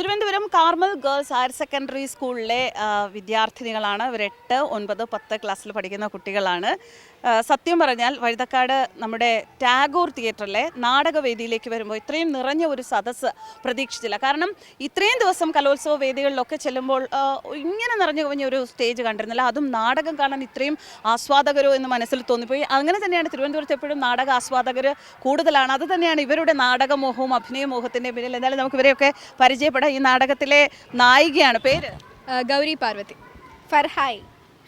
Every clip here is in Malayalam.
Thiruvananthapuram Carmel girls higher secondary സ്കൂളിലെ വിദ്യാർത്ഥിനികളാണ്. ഇവർ എട്ട് ഒൻപത് പത്ത് ക്ലാസ്സിൽ പഠിക്കുന്ന കുട്ടികളാണ്. സത്യം പറഞ്ഞാൽ വഴുതക്കാട് നമ്മുടെ ടാഗോർ തിയേറ്ററിലെ നാടകവേദിയിലേക്ക് വരുമ്പോൾ ഇത്രയും നിറഞ്ഞ ഒരു സദസ്സ് പ്രതീക്ഷിച്ചില്ല. കാരണം ഇത്രയും ദിവസം കലോത്സവ വേദികളിലൊക്കെ ചെല്ലുമ്പോൾ ഇങ്ങനെ നിറഞ്ഞു കവിഞ്ഞ ഒരു സ്റ്റേജ് കണ്ടിരുന്നില്ല. അതും നാടകം കാണാൻ ഇത്രയും ആസ്വാദകരോ എന്ന് മനസ്സിൽ തോന്നിപ്പോയി. അങ്ങനെ തന്നെയാണ് തിരുവനന്തപുരത്ത് എപ്പോഴും നാടക ആസ്വാദകർ കൂടുതലാണ്. അത് തന്നെയാണ് ഇവരുടെ നാടകമോഹവും അഭിനയമോഹത്തിന്റെ പിന്നിൽ. എന്തായാലും നമുക്ക് ഇവരെയൊക്കെ പരിചയപ്പെടാം. ഈ നാടകത്തിലെ നായികയാണ്. പേര്? Gauri Parvathi. Farhai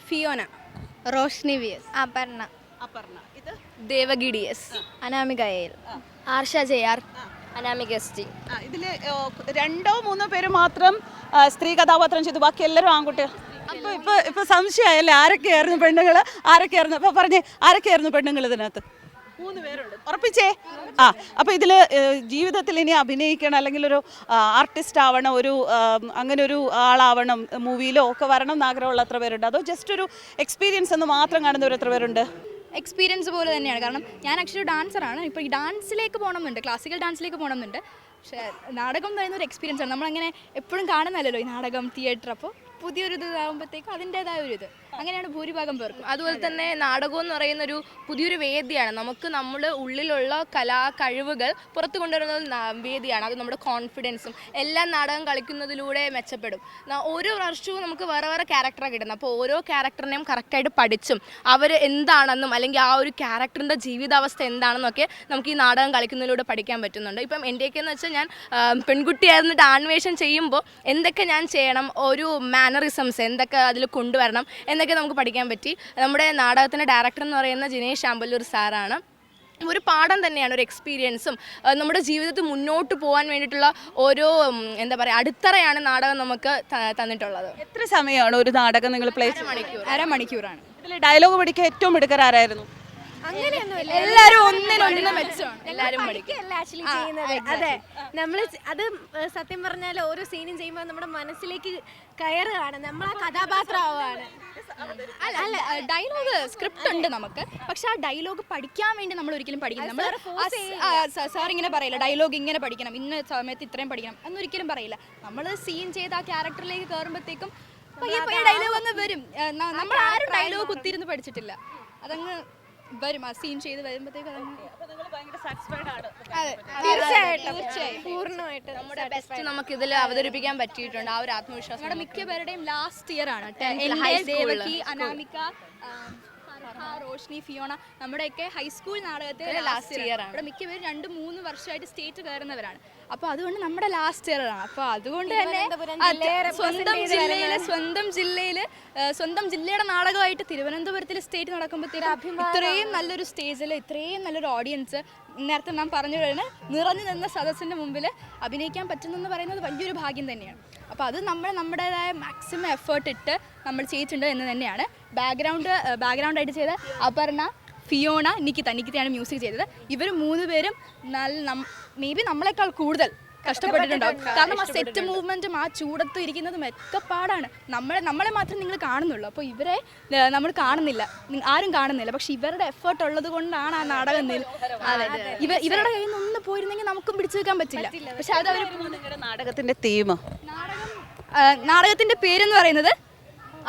Fiona. Roshni V S. Aparna. Aparna. ഇത്? Devaki D S Anamika L. Arsha J R Anamika S T. ഇതിൽ ഇതിൽ രണ്ടോ മൂന്നോ പേര് മാത്രം സ്ത്രീ കഥാപാത്രം ചെയ്തു. ബാക്കി എല്ലാവരും ആൺകുട്ടികൾ. അപ്പൊ ഇപ്പൊ ഇപ്പൊ സംശയമായല്ലേ ആരൊക്കെയായിരുന്നു പെണ്ണുങ്ങൾ ആരൊക്കെയായിരുന്നു? അപ്പോൾ പറഞ്ഞേ ആരൊക്കെയായിരുന്നു പെണ്ണുങ്ങൾ ഇതിനകത്ത്? മൂന്ന് പേരുണ്ട്. ഉറപ്പിച്ചേ? ആ അപ്പൊ ഇതിൽ ജീവിതത്തിൽ ഇനി അഭിനയിക്കണം അല്ലെങ്കിൽ ഒരു ആർട്ടിസ്റ്റ് ആവണം ഒരു അങ്ങനെ ഒരു ആളാവണം മൂവിയിലോ ഒക്കെ വരണം എന്ന് ആഗ്രഹമുള്ള എത്ര പേരുണ്ട്? അതോ ജസ്റ്റ് ഒരു എക്സ്പീരിയൻസ് എന്ന് മാത്രം കാണുന്നവർ എത്ര പേരുണ്ട്? എക്സ്പീരിയൻസ് പോലെ തന്നെയാണ്. കാരണം ഞാൻ ആക്ച്വലി ഡാൻസറാണ് ഇപ്പോൾ ഈ ഡാൻസിലേക്ക് പോകണമെന്നുണ്ട് ക്ലാസിക്കൽ ഡാൻസിലേക്ക് പോകണമെന്നുണ്ട് പക്ഷേ നാടകം എന്ന് പറയുന്ന ഒരു എക്സ്പീരിയൻസ് ആണ്. നമ്മളങ്ങനെ എപ്പോഴും കാണുന്നല്ലോ ഈ നാടകം തിയേറ്റർ അപ്പോൾ പുതിയൊരു ഇതാകുമ്പോഴത്തേക്കും അതിന്റേതായ ഒരു ഇത് അങ്ങനെയാണ് ഭൂരിഭാഗം പേർക്കും. അതുപോലെ തന്നെ നാടകം എന്ന് പറയുന്ന ഒരു പുതിയൊരു വേദിയാണ്. നമുക്ക് നമ്മുടെ ഉള്ളിലുള്ള കലാ കഴിവുകൾ പുറത്തു കൊണ്ടുവരുന്ന വേദിയാണ്. അത് നമ്മുടെ കോൺഫിഡൻസും എല്ലാം നാടകം കളിക്കുന്നതിലൂടെ മെച്ചപ്പെടും. ഓരോ വർഷവും നമുക്ക് വേറെ വേറെ ക്യാരക്ടറാണ് കിട്ടുന്നത്. അപ്പോൾ ഓരോ ക്യാരക്ടറിനെയും കറക്റ്റായിട്ട് പഠിച്ചും അവർ എന്താണെന്നും അല്ലെങ്കിൽ ആ ഒരു ക്യാരക്ടറിന്റെ ജീവിതാവസ്ഥ എന്താണെന്നൊക്കെ നമുക്ക് ഈ നാടകം കളിക്കുന്നതിലൂടെ പഠിക്കാൻ പറ്റുന്നുണ്ട്. ഇപ്പം എന്റെയൊക്കെ എന്ന് വെച്ചാൽ ഞാൻ പെൺകുട്ടിയായിരുന്നിട്ട് ആൺവേഷം ചെയ്യുമ്പോൾ എന്തൊക്കെ ഞാൻ ചെയ്യണം ഒരു മാനറിസംസ് എന്തൊക്കെ അതിൽ കൊണ്ടുവരണം എന്നൊക്കെ നമുക്ക് പഠിക്കാൻ പറ്റി. നമ്മുടെ നാടകത്തിന്റെ ഡയറക്ടർ എന്ന് പറയുന്ന ജിനേഷ് ആമ്പല്ലൂർ സാറാണ്. ഒരു പാഠം തന്നെയാണ് ഒരു എക്സ്പീരിയൻസും നമ്മുടെ ജീവിതത്തിൽ മുന്നോട്ട് പോകാൻ വേണ്ടിയിട്ടുള്ള ഓരോ എന്താ പറയുക അടിത്തറയാണ് നാടകം നമുക്ക് തന്നിട്ടുള്ളത്. എത്ര സമയമാണ് ഒരു നാടകം നിങ്ങൾ പ്ലേ മണിക്കൂർ അരമണിക്കൂറാണ്. ഇതിൽ ഡയലോഗ് പഠിക്കാൻ ഏറ്റവും മിടുക്കരാരായിരുന്നു? അങ്ങനെയൊന്നുമില്ല. ഒന്നിനൊന്ന് മെച്ചമാണ്. ആക്ച്വലി ചെയ്യുന്നത് അതെ നമ്മൾ അത് സത്യം പറഞ്ഞാൽ ഓരോ സീനും ചെയ്യുമ്പോൾ നമ്മുടെ മനസ്സിലേക്ക് കയറുകയാണ്. നമ്മൾ ആ കഥാപാത്രമാവാണ്. അല്ല അല്ല ഡയലോഗ് സ്ക്രിപ്റ്റ് ഉണ്ട് നമുക്ക്. പക്ഷെ ആ ഡയലോഗ് പഠിക്കാൻ വേണ്ടി നമ്മൾ ഒരിക്കലും പഠിക്കില്ല. നമ്മൾ സാർ ഇങ്ങനെ പറയില്ല ഡയലോഗ് ഇങ്ങനെ പഠിക്കണം ഇന്ന സമയത്ത് ഇത്രയും പഠിക്കണം എന്നൊരിക്കലും പറയില്ല. നമ്മൾ സീൻ ചെയ്ത് ആ ക്യാരക്ടറിലേക്ക് കയറുമ്പോഴത്തേക്കും പയ്യെ പയ്യെ ഡയലോഗ് അങ്ങ് വരും. നമ്മൾ ആരും ഡയലോഗ് കുത്തിയിരുന്ന് പഠിച്ചിട്ടില്ല. അതങ്ങ് വരും ആ സീൻ ചെയ്ത് വരുമ്പോഴത്തേക്കും തീർച്ചയായിട്ടും. നമ്മുടെ ബെസ്റ്റ് നമുക്ക് ഇതിൽ അവതരിപ്പിക്കാൻ പറ്റിയിട്ടുണ്ട്. ആ ഒരു ആത്മവിശ്വാസം നമ്മുടെ മിക്ക പേരുടെയും ലാസ്റ്റ് ഇയർ ആണ്. ദേവകി അനാമിക ഫർഹ, റോഷ്നി ഫിയോണ നമ്മുടെയൊക്കെ ഹൈസ്കൂൾ നാടകത്തിൽ ലാസ്റ്റ് ഇയർ ആണ്. ഇവിടെ മിക്ക പേരും രണ്ട് മൂന്ന് വർഷമായിട്ട് സ്റ്റേറ്റ് കയറുന്നവരാണ്. അപ്പോൾ അതുകൊണ്ട് നമ്മുടെ ലാസ്റ്റ് ഇയർ ആണ്. അപ്പോൾ അതുകൊണ്ട് തന്നെ സ്വന്തം ജില്ലയിലെ സ്വന്തം ജില്ലയിൽ സ്വന്തം ജില്ലയുടെ നാടകമായിട്ട് തിരുവനന്തപുരത്തിൽ സ്റ്റേറ്റ് നടക്കുമ്പോഴത്തേക്കും ഇത്രയും നല്ലൊരു സ്റ്റേജിൽ ഇത്രയും നല്ലൊരു ഓഡിയൻസ് നേരത്തെ നാം പറഞ്ഞു കഴിഞ്ഞാൽ നിറഞ്ഞു നിന്ന സദസ്സിന്റെ മുമ്പിൽ അഭിനയിക്കാൻ പറ്റുന്നെന്ന് പറയുന്നത് വലിയൊരു ഭാഗ്യം തന്നെയാണ്. അപ്പോൾ അത് നമ്മൾ നമ്മുടേതായ മാക്സിമം എഫേർട്ട് ഇട്ട് നമ്മൾ ചെയ്തിട്ടുണ്ട് എന്ന് തന്നെയാണ്. ബാക്ക്ഗ്രൗണ്ട് ബാക്ക്ഗ്രൗണ്ട് ആയിട്ട് ചെയ്ത അപർണ ഫിയോണ നിക്കിത നിക്കിതയാണ് മ്യൂസിക് ചെയ്തത്. ഇവർ മൂന്ന് പേരും നല്ല മേ ബി നമ്മളെക്കാൾ കൂടുതൽ കഷ്ടപ്പെട്ടിട്ടുണ്ടാവും. കാരണം ആ സെറ്റ് മൂവ്മെന്റും ആ ചൂടത്തും ഇരിക്കുന്നതും ഒക്കെ പാടാണ്. നമ്മളെ നമ്മളെ മാത്രം നിങ്ങൾ കാണുന്നുള്ളൂ. അപ്പോൾ ഇവരെ നമ്മൾ കാണുന്നില്ല. ആരും കാണുന്നില്ല. പക്ഷെ ഇവരുടെ എഫേർട്ട് ഉള്ളത് കൊണ്ടാണ് ആ നാടകം അതെ ഇവ ഇവരുടെ കയ്യിൽ നിന്ന് ഒന്ന് പോയിരുന്നെങ്കിൽ നമുക്കും പിടിച്ചു വെക്കാൻ പറ്റില്ല. പക്ഷെ അത് അവർ നാടകത്തിന്റെ തീം നാടകം ആ, നാടകത്തിന്റെ പേരെന്ന് പറയുന്നത്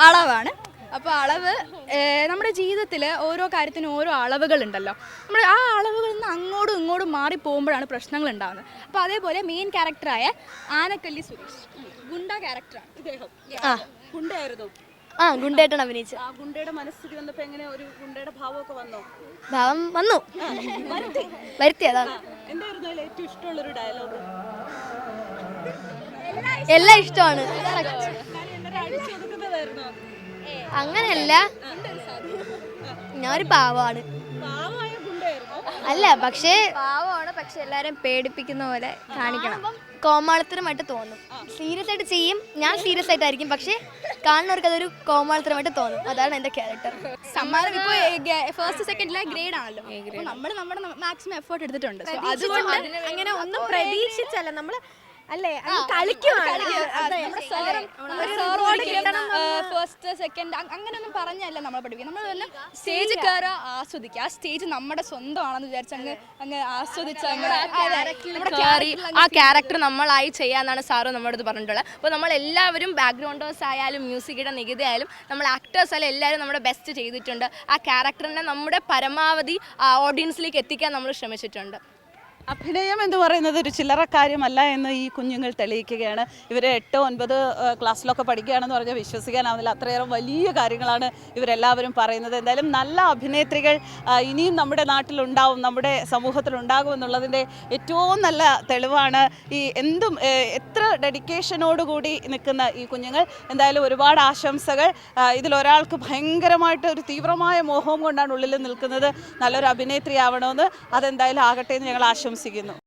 അളവാണ്. അപ്പോൾ അളവ് നമ്മുടെ നമ്മുടെ ജീവിതത്തിൽ ഓരോ കാര്യത്തിനും ഓരോ അളവുകളുണ്ടല്ലോ. നമ്മൾ ആ അളവുകളിൽ നിന്ന് അങ്ങോട്ടും ഇങ്ങോട്ടും മാറി പോകുമ്പോഴാണ് പ്രശ്നങ്ങൾ ഉണ്ടാകുന്നത് അപ്പോൾ അതേപോലെ മെയിൻ ക്യാരക്ടറായ ആനക്കല്ലി സുരേഷ്. ഗുണ്ട ക്യാരക്ടറാണ് ഇദ്ദേഹം. ഗുണ്ടയായിരുന്നു. ആ ഗുണ്ടേട്ടൻ അഭിനയിച്ച ആ ഗുണ്ടയുടെ മനസ്ഥിതി വന്നപ്പോ എങ്ങനെ ഒരു ഗുണ്ടയുടെ ഭാവമൊക്കെ വന്നോ? ഭാവം വന്നു. വരുത്തി. അതാണ്. എന്തായിരുന്നു അതിൽ ഏറ്റവും ഇഷ്ടമുള്ളൊരു ഡയലോഗ് എല്ലാം ഇഷ്ടമാണ്. അങ്ങനെയല്ല. ഞാനൊരു പാവമാണ് പാവമായ ഗുണ്ടയായിരുന്നു അല്ല പക്ഷേ പാവമാണ് പക്ഷെ എല്ലാരും പേടിപ്പിക്കുന്ന പോലെ കാണിക്കണം. കോമാളിത്തരമായിട്ട് തോന്നും. സീരിയസ് ആയിട്ട് ചെയ്യും ഞാൻ സീരിയസ് ആയിട്ടായിരിക്കും പക്ഷേ കാണുന്നവർക്ക് അതൊരു കോമാളിത്തരമായിട്ട് തോന്നും. അതാണ് എന്റെ ക്യാരക്ടർ സമ്മാനം ഇപ്പോൾ ഫസ്റ്റ് സെക്കൻഡിലെ ഗ്രേഡ് ആണല്ലോ. നമ്മൾ നമ്മുടെ മാക്സിമം എഫേർട്ട് എടുത്തിട്ടുണ്ട്. അതുകൊണ്ട് അങ്ങനെ ഒന്നും പ്രതീക്ഷിച്ചല്ല. നമ്മൾ അല്ലേ? ഫസ്റ്റ് സെക്കൻഡ് അങ്ങനെയൊന്നും പറഞ്ഞല്ല നമ്മൾ പഠിപ്പിക്കുക നമ്മൾ തന്നെ സ്റ്റേജ് കയറുക ആസ്വദിക്കുക. ആ സ്റ്റേജ് നമ്മുടെ സ്വന്തമാണെന്ന് വിചാരിച്ച് അങ്ങ് അങ്ങ് ആസ്വദിച്ച് ആ ക്യാരക്ടർ നമ്മളായി ചെയ്യാന്നാണ് സാറ് നമ്മുടെ അടുത്ത് പറഞ്ഞിട്ടുള്ളത്. അപ്പോൾ നമ്മൾ എല്ലാവരും ബാക്ക്ഗ്രൗണ്ടേഴ്സ് ആയാലും മ്യൂസിക്കിടെ നികുതി ആയാലും നമ്മൾ ആക്ടേഴ്സ് ആയാലും എല്ലാവരും നമ്മുടെ ബെസ്റ്റ് ചെയ്തിട്ടുണ്ട്. ആ ക്യാരക്ടറിനെ നമ്മുടെ പരമാവധി ഓഡിയൻസിലേക്ക് എത്തിക്കാൻ നമ്മൾ ശ്രമിച്ചിട്ടുണ്ട്. അഭിനയം എന്ന് പറയുന്നത് ഒരു ചില്ലറ കാര്യമല്ല എന്ന് ഈ കുഞ്ഞുങ്ങൾ തെളിയിക്കുകയാണ്. ഇവർ എട്ട് ഒൻപത് ക്ലാസ്സിലൊക്കെ പഠിക്കുകയാണെന്ന് പറഞ്ഞാൽ വിശ്വസിക്കാനാവുന്നില്ല. അത്രയേറെ വലിയ കാര്യങ്ങളാണ് ഇവരെല്ലാവരും പറയുന്നത്. എന്തായാലും നല്ല അഭിനേത്രികൾ ഇനിയും നമ്മുടെ നാട്ടിലുണ്ടാവും നമ്മുടെ സമൂഹത്തിലുണ്ടാകും എന്നുള്ളതിന്റെ ഏറ്റവും നല്ല തെളിവാണ് ഈ എന്തും എത്ര ഡെഡിക്കേഷനോടുകൂടി നിൽക്കുന്ന ഈ കുഞ്ഞുങ്ങൾ. എന്തായാലും ഒരുപാട് ആശംസകൾ. ഇതിലൊരാൾക്ക് ഭയങ്കരമായിട്ട് ഒരു തീവ്രമായ മോഹവും കൊണ്ടാണ് ഉള്ളിൽ നിൽക്കുന്നത്. നല്ലൊരു അഭിനേത്രി ആവണമെന്ന് അതെന്തായാലും ആകട്ടെ എന്ന് ഞങ്ങൾ ആശംസിക്കുന്നു. estamos seguindo.